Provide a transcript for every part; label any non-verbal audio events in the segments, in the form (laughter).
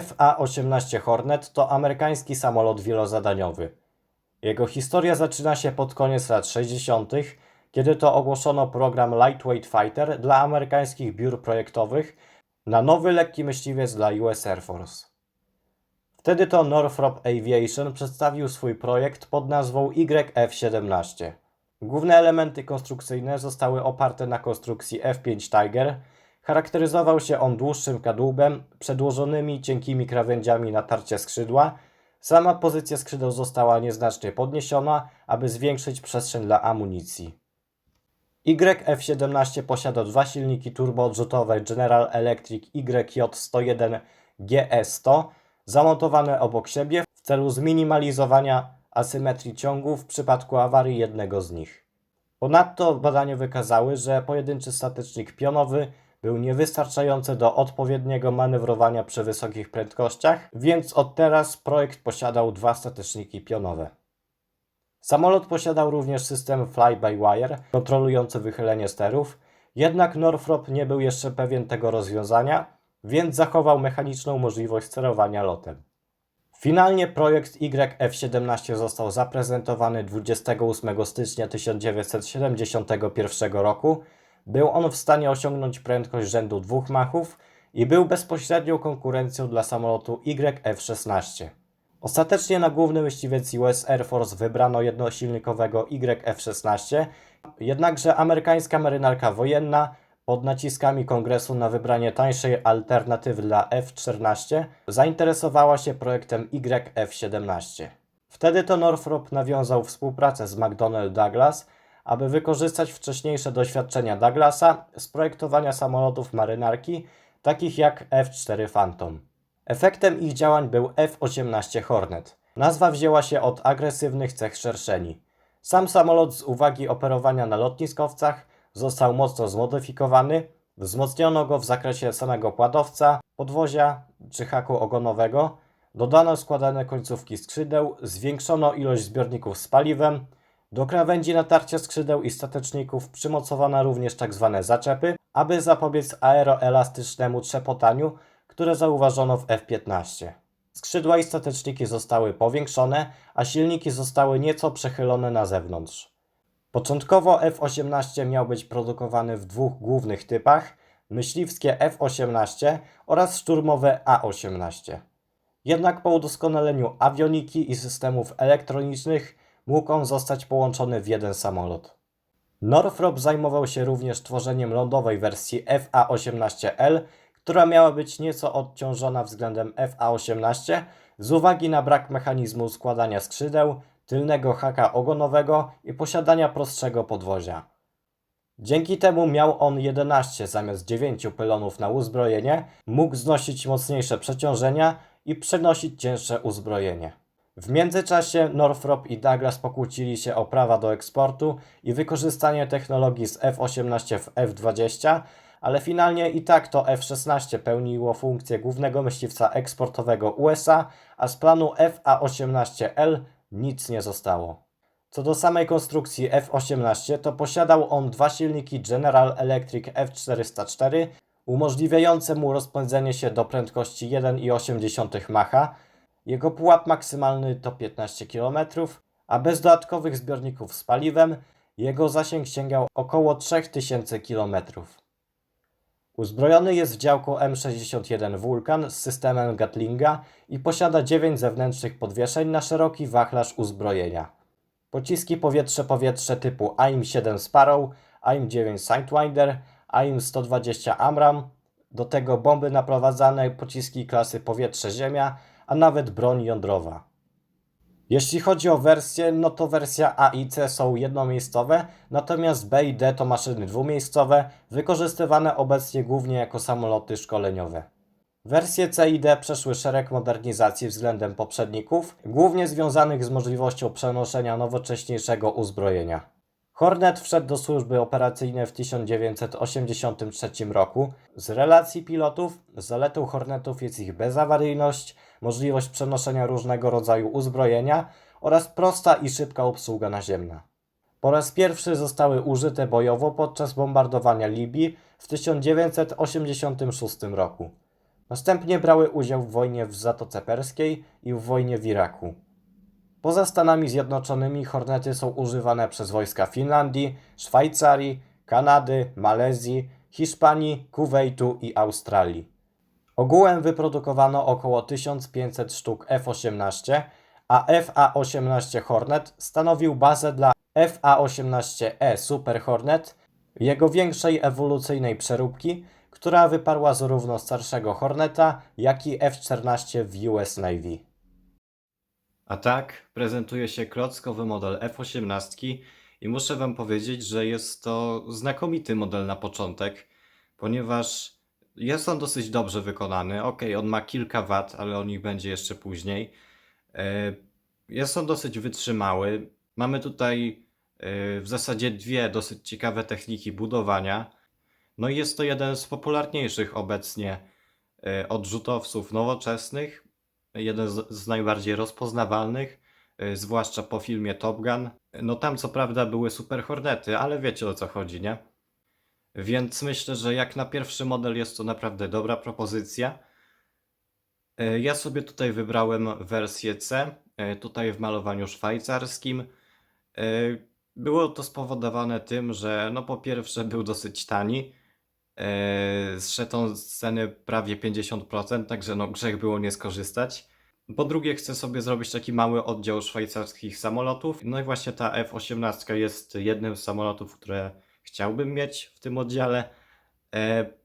FA-18 Hornet to amerykański samolot wielozadaniowy. Jego historia zaczyna się pod koniec lat 60., kiedy to ogłoszono program Lightweight Fighter dla amerykańskich biur projektowych na nowy lekki myśliwiec dla US Air Force. Wtedy to Northrop Aviation przedstawił swój projekt pod nazwą YF-17. Główne elementy konstrukcyjne zostały oparte na konstrukcji F-5 Tiger. Charakteryzował się on dłuższym kadłubem, przedłożonymi cienkimi krawędziami na tarcie skrzydła. Sama pozycja skrzydeł została nieznacznie podniesiona, aby zwiększyć przestrzeń dla amunicji. YF-17 posiada dwa silniki turboodrzutowe General Electric YJ-101 GE100 zamontowane obok siebie w celu zminimalizowania asymetrii ciągu w przypadku awarii jednego z nich. Ponadto badania wykazały, że pojedynczy statecznik pionowy był niewystarczający do odpowiedniego manewrowania przy wysokich prędkościach, więc od teraz projekt posiadał dwa stateczniki pionowe. Samolot posiadał również system fly-by-wire kontrolujący wychylenie sterów, jednak Northrop nie był jeszcze pewien tego rozwiązania, więc zachował mechaniczną możliwość sterowania lotem. Finalnie projekt YF-17 został zaprezentowany 28 stycznia 1971 roku. Był on w stanie osiągnąć prędkość rzędu 2 machów i był bezpośrednią konkurencją dla samolotu YF-16. Ostatecznie na główny myśliwiec US Air Force wybrano jednosilnikowego YF-16, jednakże amerykańska marynarka wojenna pod naciskami kongresu na wybranie tańszej alternatywy dla F-14 zainteresowała się projektem YF-17. Wtedy to Northrop nawiązał współpracę z McDonnell Douglas, aby wykorzystać wcześniejsze doświadczenia Douglasa z projektowania samolotów marynarki, takich jak F-4 Phantom. Efektem ich działań był F-18 Hornet. Nazwa wzięła się od agresywnych cech szerszeni. Sam samolot z uwagi operowania na lotniskowcach został mocno zmodyfikowany, wzmocniono go w zakresie samego pładowca, podwozia czy haku ogonowego, dodano składane końcówki skrzydeł, zwiększono ilość zbiorników z paliwem, do krawędzi natarcia skrzydeł i stateczników przymocowano również tzw. zaczepy, aby zapobiec aeroelastycznemu trzepotaniu, które zauważono w F-15. Skrzydła i stateczniki zostały powiększone, a silniki zostały nieco przechylone na zewnątrz. Początkowo F-18 miał być produkowany w dwóch głównych typach: myśliwskie F-18 oraz szturmowe A-18. Jednak po udoskonaleniu awioniki i systemów elektronicznych mógł on zostać połączony w jeden samolot. Northrop zajmował się również tworzeniem lądowej wersji FA-18L, która miała być nieco odciążona względem FA-18 z uwagi na brak mechanizmu składania skrzydeł, tylnego haka ogonowego i posiadania prostszego podwozia. Dzięki temu miał on 11 zamiast 9 pylonów na uzbrojenie, mógł znosić mocniejsze przeciążenia i przenosić cięższe uzbrojenie. W międzyczasie Northrop i Douglas pokłócili się o prawa do eksportu i wykorzystanie technologii z F-18 w F-20, ale finalnie i tak to F-16 pełniło funkcję głównego myśliwca eksportowego USA, a z planu FA-18L nic nie zostało. Co do samej konstrukcji F-18, to posiadał on dwa silniki General Electric F404, umożliwiające mu rozpędzenie się do prędkości 1,8 Macha. Jego pułap maksymalny to 15 km, a bez dodatkowych zbiorników z paliwem jego zasięg sięgał około 3000 km. Uzbrojony jest w działko M61 Vulcan z systemem Gatlinga i posiada 9 zewnętrznych podwieszeń na szeroki wachlarz uzbrojenia. Pociski powietrze-powietrze typu AIM-7 Sparrow, AIM-9 Sidewinder, AIM-120 Amram, do tego bomby naprowadzane, pociski klasy powietrze-ziemia, a nawet broń jądrowa. Jeśli chodzi o wersję, no to wersja A i C są jednomiejscowe, natomiast B i D to maszyny dwumiejscowe, wykorzystywane obecnie głównie jako samoloty szkoleniowe. Wersje C i D przeszły szereg modernizacji względem poprzedników, głównie związanych z możliwością przenoszenia nowocześniejszego uzbrojenia. Hornet wszedł do służby operacyjnej w 1983 roku. Z relacji pilotów, zaletą Hornetów jest ich bezawaryjność, możliwość przenoszenia różnego rodzaju uzbrojenia oraz prosta i szybka obsługa naziemna. Po raz pierwszy zostały użyte bojowo podczas bombardowania Libii w 1986 roku. Następnie brały udział w wojnie w Zatoce Perskiej i w wojnie w Iraku. Poza Stanami Zjednoczonymi Hornety są używane przez wojska Finlandii, Szwajcarii, Kanady, Malezji, Hiszpanii, Kuwejtu i Australii. Ogółem wyprodukowano około 1500 sztuk F-18, a FA-18 Hornet stanowił bazę dla FA-18E Super Hornet, jego większej ewolucyjnej przeróbki, która wyparła zarówno starszego Horneta, jak i F-14 w US Navy. A tak prezentuje się klockowy model F-18 i muszę Wam powiedzieć, że jest to znakomity model na początek, ponieważ jest on dosyć dobrze wykonany. Ok, on ma kilka wad, ale o nich będzie jeszcze później. E, Jest on dosyć wytrzymały. Mamy tutaj e, w zasadzie dwie dosyć ciekawe techniki budowania. No i jest to jeden z popularniejszych obecnie e, odrzutowców nowoczesnych, jeden z, z najbardziej rozpoznawalnych, e, zwłaszcza po filmie Top Gun. No tam co prawda były super hornety, ale wiecie o co chodzi, nie? Więc myślę, że jak na pierwszy model jest to naprawdę dobra propozycja. E, Ja sobie tutaj wybrałem wersję C, e, tutaj w malowaniu szwajcarskim. Było to spowodowane tym, że no po pierwsze był dosyć tani, zszedł z ceny prawie 50%, także no grzech było nie skorzystać. Po drugie chcę sobie zrobić taki mały oddział szwajcarskich samolotów. No i właśnie ta F-18 jest jednym z samolotów, które chciałbym mieć w tym oddziale. E,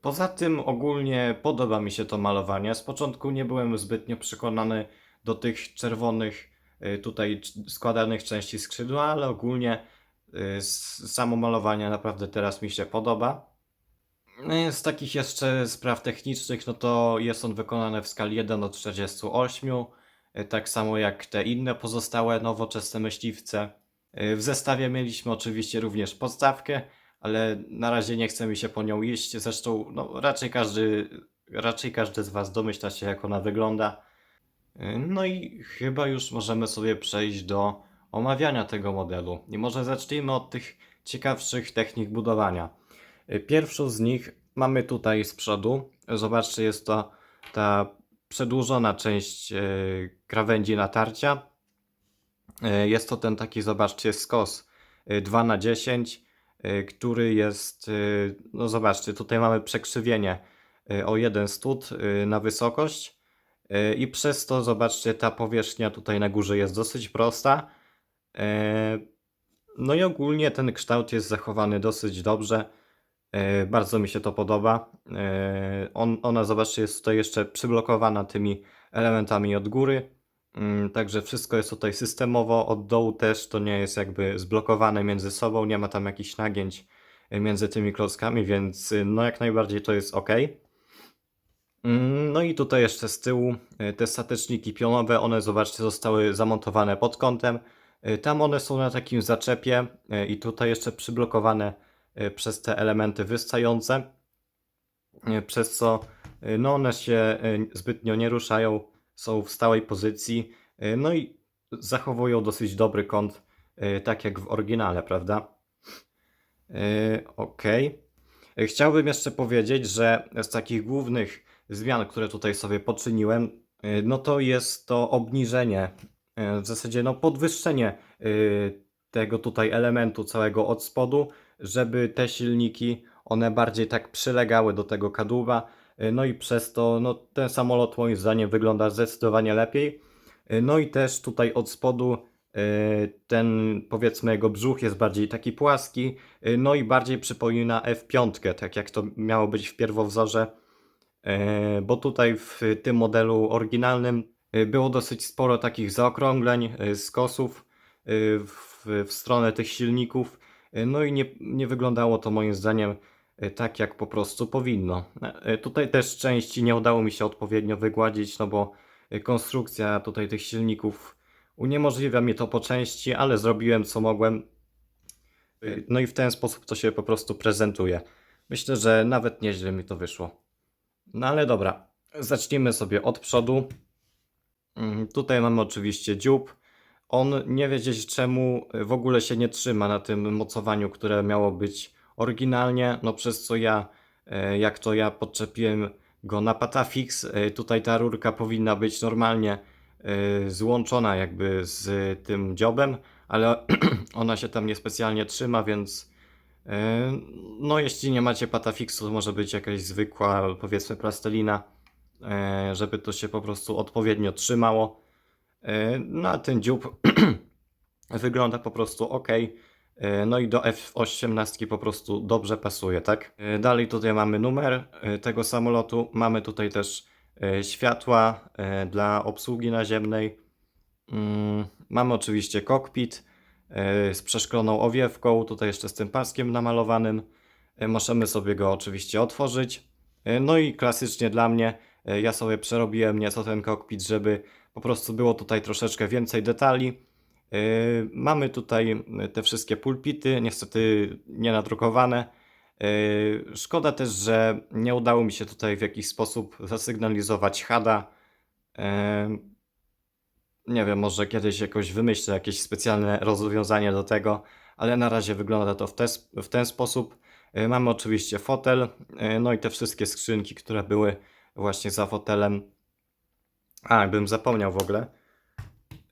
Poza tym ogólnie podoba mi się to malowanie. Z początku nie byłem zbytnio przekonany do tych czerwonych y, tutaj składanych części skrzydła, ale ogólnie samo malowanie naprawdę teraz mi się podoba. No Z takich jeszcze spraw technicznych, no to jest on wykonany w skali 1 do 48, y, tak samo jak te inne pozostałe nowoczesne myśliwce. Y, W zestawie mieliśmy oczywiście również podstawkę, ale na razie nie chce mi się po nią iść. Zresztą no, raczej, każdy, raczej każdy z Was domyśla się, jak ona wygląda. Yy, No i chyba już możemy sobie przejść do omawiania tego modelu. I może zacznijmy od tych ciekawszych technik budowania. Yy, Pierwszą z nich mamy tutaj z przodu. Zobaczcie, jest to ta przedłużona część yy, krawędzi natarcia. Yy, Jest to ten taki, zobaczcie, skos yy, 2 na 10 y, który jest, y, no zobaczcie, tutaj mamy przekrzywienie y, o jeden stód y, na wysokość y, i przez to, zobaczcie, ta powierzchnia tutaj na górze jest dosyć prosta. No i ogólnie ten kształt jest zachowany dosyć dobrze. E, Bardzo mi się to podoba. E, On, ona, zobaczcie, jest tutaj jeszcze przyblokowana tymi elementami od góry. Mm, Także wszystko jest tutaj systemowo, od dołu też to nie jest jakby zblokowane między sobą, nie ma tam jakichś nagięć y, między tymi klockami, więc no jak najbardziej to jest ok. Mm, No i tutaj jeszcze z tyłu te stateczniki pionowe, one zobaczcie zostały zamontowane pod kątem. Tam one są na takim zaczepie i tutaj jeszcze przyblokowane przez te elementy wystające, y, przez co y, no one się zbytnio nie ruszają, są w stałej pozycji, no i zachowują dosyć dobry kąt, tak jak w oryginale, prawda? Y, Chciałbym jeszcze powiedzieć, że z takich głównych zmian, które tutaj sobie poczyniłem, no to jest to obniżenie, w zasadzie no podwyższenie tego tutaj elementu całego od spodu, żeby te silniki, one bardziej tak przylegały do tego kadłuba, y, no i przez to no, ten samolot moim zdaniem wygląda zdecydowanie lepiej. Y, No i też tutaj od spodu y, ten powiedzmy jego brzuch jest bardziej taki płaski, no i bardziej przypomina F5, tak jak to miało być w pierwowzorze, bo tutaj w tym modelu oryginalnym było dosyć sporo takich zaokrągleń, skosów w, w stronę tych silników, no i nie, nie wyglądało to moim zdaniem y, tak, jak po prostu powinno. Y, Tutaj też części nie udało mi się odpowiednio wygładzić, no bo konstrukcja tutaj tych silników uniemożliwia mi to po części, ale zrobiłem co mogłem. No i w ten sposób to się po prostu prezentuje. Myślę, że nawet nieźle mi to wyszło. No ale dobra, zacznijmy sobie od przodu. Mm, Tutaj mamy oczywiście dziób. On nie wiedzieć czemu y, w ogóle się nie trzyma na tym mocowaniu, które miało być oryginalnie, no przez co ja, e, jak to ja podczepiłem go na Patafix. E, Tutaj ta rurka powinna być normalnie złączona jakby z tym dziobem, ale (clears throat) ona się tam niespecjalnie trzyma, więc no jeśli nie macie Patafixu, to może być jakaś zwykła powiedzmy plastelina, żeby to się po prostu odpowiednio trzymało. E, No a ten dziób (clears throat) wygląda po prostu ok. E, No i do F-18 po prostu dobrze pasuje, tak? E, Dalej tutaj mamy numer tego samolotu. Mamy tutaj też światła dla obsługi naziemnej. Mm, Mamy oczywiście kokpit z przeszkloną owiewką, tutaj jeszcze z tym paskiem namalowanym. Możemy sobie go oczywiście otworzyć. No i klasycznie dla mnie, ja sobie przerobiłem nieco ten kokpit, żeby po prostu było tutaj troszeczkę więcej detali. Yy, Mamy tutaj te wszystkie pulpity, niestety nie nadrukowane. Yy, Szkoda też, że nie udało mi się tutaj w jakiś sposób zasygnalizować HADA. Yy, Nie wiem, może kiedyś jakoś wymyślę jakieś specjalne rozwiązanie do tego, ale na razie wygląda to w, te, w ten sposób. Mamy oczywiście fotel, no i te wszystkie skrzynki, które były właśnie za fotelem. A, bym zapomniał w ogóle.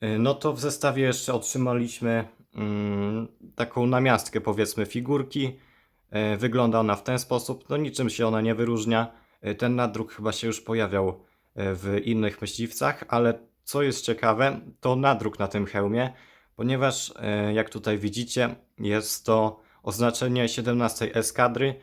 Y, No to w zestawie jeszcze otrzymaliśmy mm, taką namiastkę, powiedzmy, figurki. Y, Wygląda ona w ten sposób. No niczym się ona nie wyróżnia. Y, Ten nadruk chyba się już pojawiał w innych myśliwcach, ale co jest ciekawe, to nadruk na tym hełmie, ponieważ jak tutaj widzicie, jest to oznaczenie 17 eskadry.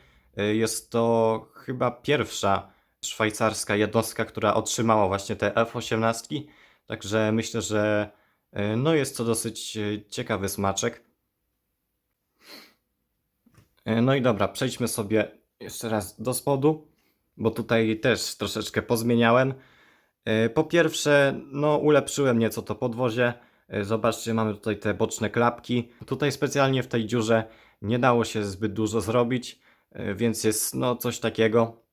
Jest to chyba pierwsza szwajcarska jednostka, która otrzymała właśnie te F-18. Także myślę, że e, no jest to dosyć e, ciekawy smaczek. E, No i dobra, przejdźmy sobie jeszcze raz do spodu, bo tutaj też troszeczkę pozmieniałem. Po pierwsze, no ulepszyłem nieco to podwozie. Zobaczcie, mamy tutaj te boczne klapki. Tutaj specjalnie w tej dziurze nie dało się zbyt dużo zrobić, więc jest no coś takiego.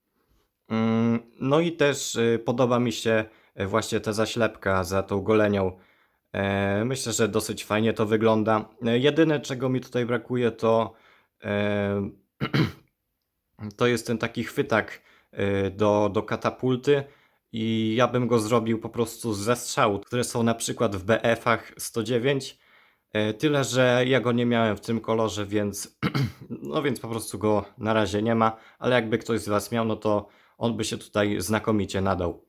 Mm, No i też y, podoba mi się y, właśnie ta zaślepka za tą golenią. E, Myślę, że dosyć fajnie to wygląda. E, Jedyne czego mi tutaj brakuje to e, (clears throat) to jest ten taki chwytak y, do, do katapulty i ja bym go zrobił po prostu ze strzału, które są na przykład w BF-ach 109. E, Tyle, że ja go nie miałem w tym kolorze, więc (clears throat) no więc po prostu go na razie nie ma, ale jakby ktoś z Was miał, no to on by się tutaj znakomicie nadał.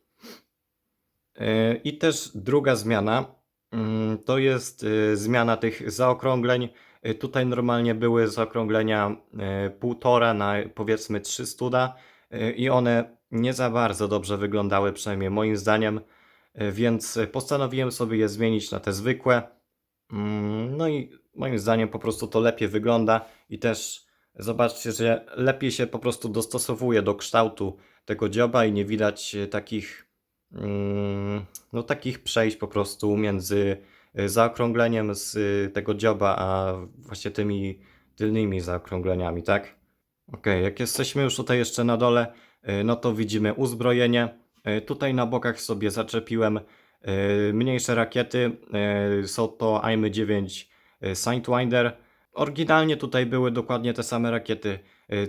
Yy, I też druga zmiana mm, to jest yy, zmiana tych zaokrągleń. Yy, Tutaj normalnie były zaokrąglenia yy, półtora na powiedzmy 3 studa i one nie za bardzo dobrze wyglądały, przynajmniej moim zdaniem, więc postanowiłem sobie je zmienić na te zwykłe. Mm, No i moim zdaniem po prostu to lepiej wygląda i też zobaczcie, że lepiej się po prostu dostosowuje do kształtu tego dzioba i nie widać e, takich mm, no takich przejść po prostu między e, zaokrągleniem z e, tego dzioba, a właśnie tymi tylnymi zaokrągleniami, tak? Ok, jak jesteśmy już tutaj jeszcze na dole, no to widzimy uzbrojenie. Tutaj na bokach sobie zaczepiłem mniejsze rakiety. Są to AIM-9 e, Sidewinder. Oryginalnie tutaj były dokładnie te same rakiety,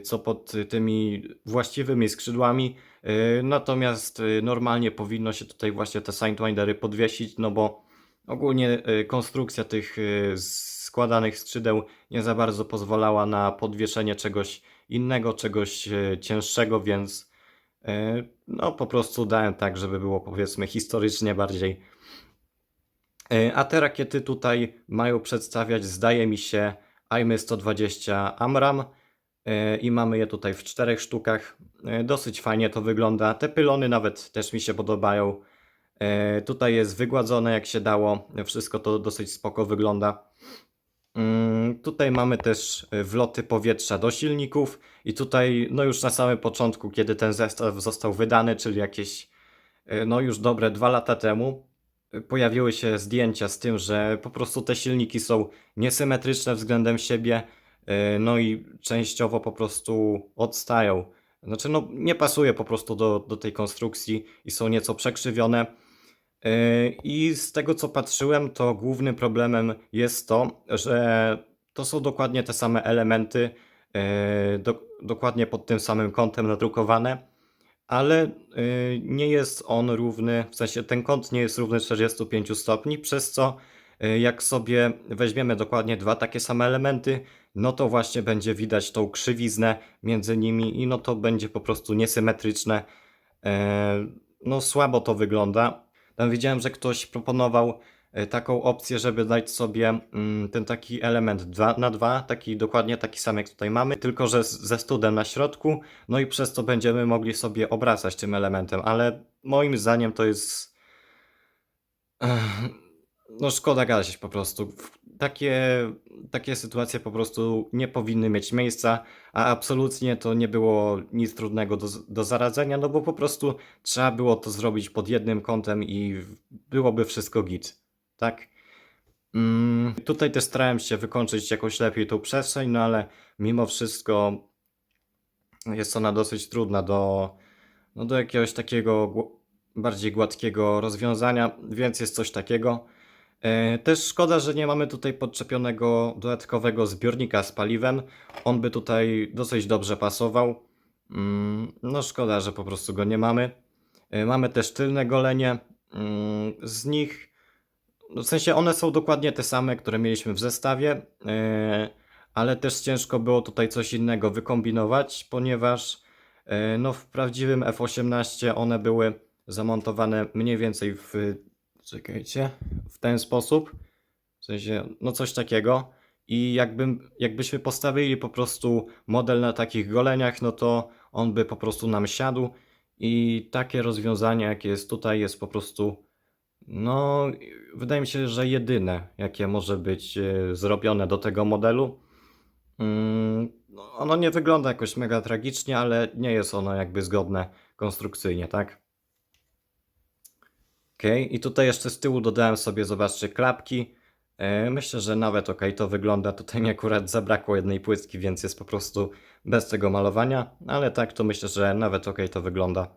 co pod tymi właściwymi skrzydłami. E, Natomiast e, normalnie powinno się tutaj właśnie te Sidewindery podwiesić, no bo ogólnie konstrukcja tych składanych skrzydeł nie za bardzo pozwalała na podwieszenie czegoś innego, czegoś cięższego, więc no po prostu dałem tak, żeby było powiedzmy historycznie bardziej. A te rakiety tutaj mają przedstawiać, zdaje mi się, AIM 120 Amram i mamy je tutaj w czterech sztukach. E, Dosyć fajnie to wygląda. Te pylony nawet też mi się podobają. E, Tutaj jest wygładzone jak się dało. Wszystko to dosyć spoko wygląda. Mm, Tutaj mamy też e, wloty powietrza do silników i tutaj no już na samym początku, kiedy ten zestaw został wydany, czyli jakieś e, no już dobre dwa lata temu, e, pojawiły się zdjęcia z tym, że po prostu te silniki są niesymetryczne względem siebie, e, no i częściowo po prostu odstają. Znaczy no nie pasuje po prostu do, do tej konstrukcji i są nieco przekrzywione. Yy, I z tego co patrzyłem, to głównym problemem jest to, że to są dokładnie te same elementy, yy, do, dokładnie pod tym samym kątem nadrukowane. ale nie jest on równy, w sensie ten kąt nie jest równy 45 stopni, przez co jak sobie weźmiemy dokładnie dwa takie same elementy, no to właśnie będzie widać tą krzywiznę między nimi i no to będzie po prostu niesymetryczne. E, No słabo to wygląda. Tam widziałem, że ktoś proponował e, taką opcję, żeby dać sobie mm, ten taki element 2 na 2, taki dokładnie taki sam jak tutaj mamy, tylko że ze studem na środku, no i przez to będziemy mogli sobie obracać tym elementem, ale moim zdaniem to jest Ech, no szkoda gadać po prostu. Takie, takie sytuacje po prostu nie powinny mieć miejsca, a absolutnie to nie było nic trudnego do, do zaradzenia, no bo po prostu trzeba było to zrobić pod jednym kątem i byłoby wszystko git, tak? Mm, tutaj też starałem się wykończyć jakoś lepiej tą przestrzeń, no ale mimo wszystko jest ona dosyć trudna do, no do jakiegoś takiego bardziej gładkiego rozwiązania, więc jest coś takiego. E, Też szkoda, że nie mamy tutaj podczepionego dodatkowego zbiornika z paliwem. On by tutaj dosyć dobrze pasował. Mm, No szkoda, że po prostu go nie mamy. E, Mamy też tylne golenie. Mm, Z nich, no w sensie one są dokładnie te same, które mieliśmy w zestawie, e, ale też ciężko było tutaj coś innego wykombinować, ponieważ no w prawdziwym F18 one były zamontowane mniej więcej w, czekajcie, w ten sposób, w sensie, no coś takiego i jakbym, jakbyśmy postawili po prostu model na takich goleniach, no to on by po prostu nam siadł i takie rozwiązanie, jakie jest tutaj, jest po prostu, no, wydaje mi się, że jedyne, jakie może być e, zrobione do tego modelu. Mm, no, ono nie wygląda jakoś mega tragicznie, ale nie jest ono jakby zgodne konstrukcyjnie, tak? Okej, i tutaj jeszcze z tyłu dodałem sobie, zobaczcie, klapki. E, Myślę, że nawet ok, to wygląda. Tutaj mi akurat zabrakło jednej płytki, więc jest po prostu bez tego malowania, ale tak to myślę, że nawet ok to wygląda.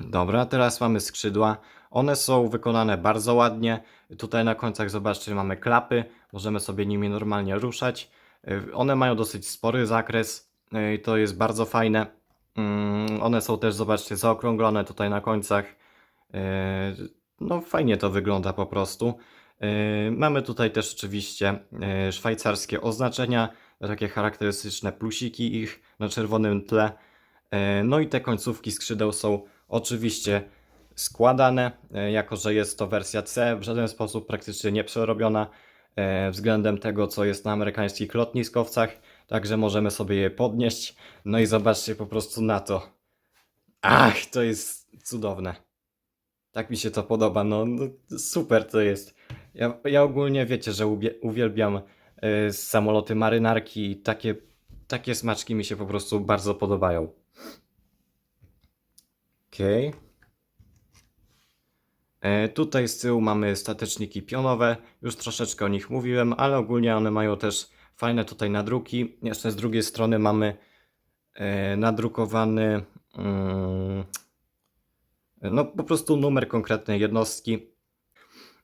Dobra, teraz mamy skrzydła. One są wykonane bardzo ładnie. Tutaj na końcach zobaczcie, mamy klapy. Możemy sobie nimi normalnie ruszać. Y, One mają dosyć spory zakres y, i to jest bardzo fajne. Mm, One są też, zobaczcie, zaokrąglone tutaj na końcach. Y, No, fajnie to wygląda po prostu. Y, Mamy tutaj też oczywiście y, szwajcarskie oznaczenia, takie charakterystyczne plusiki ich na czerwonym tle. E, No i te końcówki skrzydeł są oczywiście składane, e, jako że jest to wersja C, w żaden sposób praktycznie nie przerobiona e, względem tego, co jest na amerykańskich lotniskowcach, także możemy sobie je podnieść. No i zobaczcie po prostu na to. Ach, to jest cudowne. Tak mi się to podoba, no, no super to jest. Ja, ja ogólnie wiecie, że uwielbiam e, samoloty marynarki takie, takie smaczki mi się po prostu bardzo podobają. Okej. E, Tutaj z tyłu mamy stateczniki pionowe. Już troszeczkę o nich mówiłem, ale ogólnie one mają też fajne tutaj nadruki. Jeszcze z drugiej strony mamy e, nadrukowany mm, no po prostu numer konkretnej jednostki.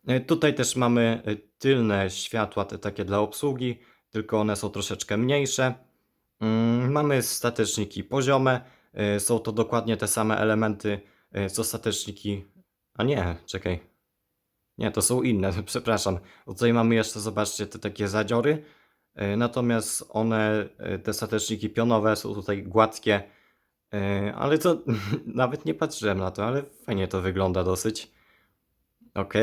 E, Tutaj też mamy e, tylne światła, te takie dla obsługi, tylko one są troszeczkę mniejsze. Mm, Mamy stateczniki poziome. e, Są to dokładnie te same elementy co stateczniki. A nie, czekaj. Nie, to są inne, (laughs) przepraszam. Tutaj mamy jeszcze, zobaczcie, te takie zadziory. Natomiast one, te stateczniki pionowe są tutaj gładkie. E, Ale to (laughs) nawet nie patrzyłem na to, ale fajnie to wygląda dosyć. Ok.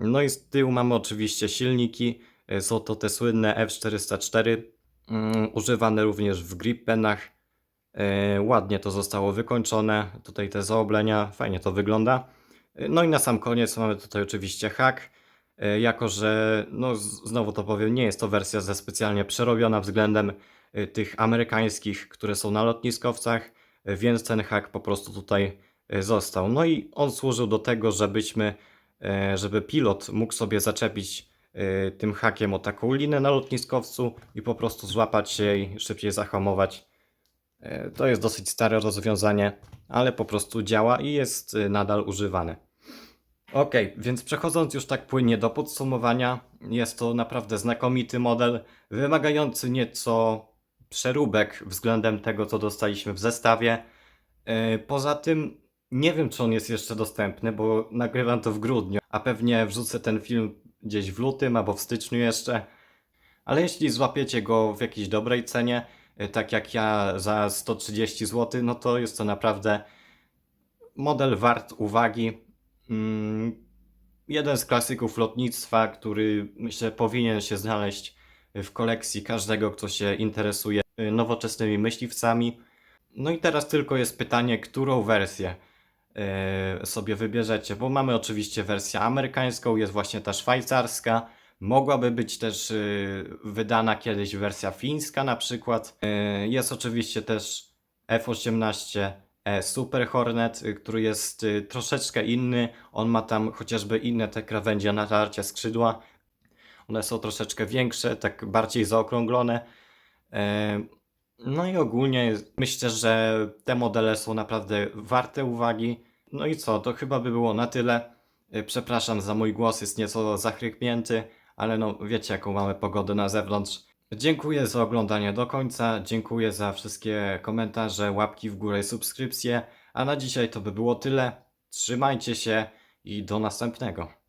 No i z tyłu mamy oczywiście silniki. E, Są to te słynne F404, mm, używane również w grip penach. E, Ładnie to zostało wykończone. Tutaj te zaoblenia, fajnie to wygląda. E, No i na sam koniec mamy tutaj oczywiście hak. Jako, że no znowu to powiem, nie jest to wersja ze specjalnie przerobiona względem tych amerykańskich, które są na lotniskowcach, więc ten hak po prostu tutaj e, został. No i on służył do tego, żebyśmy, e, żeby pilot mógł sobie zaczepić e, tym hakiem o taką linę na lotniskowcu i po prostu złapać się i szybciej zahamować. To jest dosyć stare rozwiązanie, ale po prostu działa i jest nadal używane. Ok, więc przechodząc już tak płynnie do podsumowania, jest to naprawdę znakomity model, wymagający nieco przeróbek względem tego, co dostaliśmy w zestawie. E, Poza tym nie wiem, czy on jest jeszcze dostępny, bo nagrywam to w grudniu, a pewnie wrzucę ten film gdzieś w lutym albo w styczniu jeszcze. Ale jeśli złapiecie go w jakiejś dobrej cenie, e, tak jak ja za 130 zł, no to jest to naprawdę model wart uwagi. Mm, Jeden z klasyków lotnictwa, który myślę powinien się znaleźć w kolekcji każdego, kto się interesuje y, nowoczesnymi myśliwcami. No i teraz tylko jest pytanie, którą wersję y, sobie wybierzecie, bo mamy oczywiście wersję amerykańską, jest właśnie ta szwajcarska. Mogłaby być też y, wydana kiedyś wersja fińska na przykład. Jest oczywiście też F-18 E Super Hornet, który jest troszeczkę inny. On ma tam chociażby inne te krawędzie natarcia skrzydła. One są troszeczkę większe, tak bardziej zaokrąglone. E, No i ogólnie myślę, że te modele są naprawdę warte uwagi. No i co, to chyba by było na tyle. E, Przepraszam za mój głos, jest nieco zachrypnięty, ale no wiecie jaką mamy pogodę na zewnątrz. Dziękuję za oglądanie do końca, dziękuję za wszystkie komentarze, łapki w górę i subskrypcje, a na dzisiaj to by było tyle. Trzymajcie się i do następnego.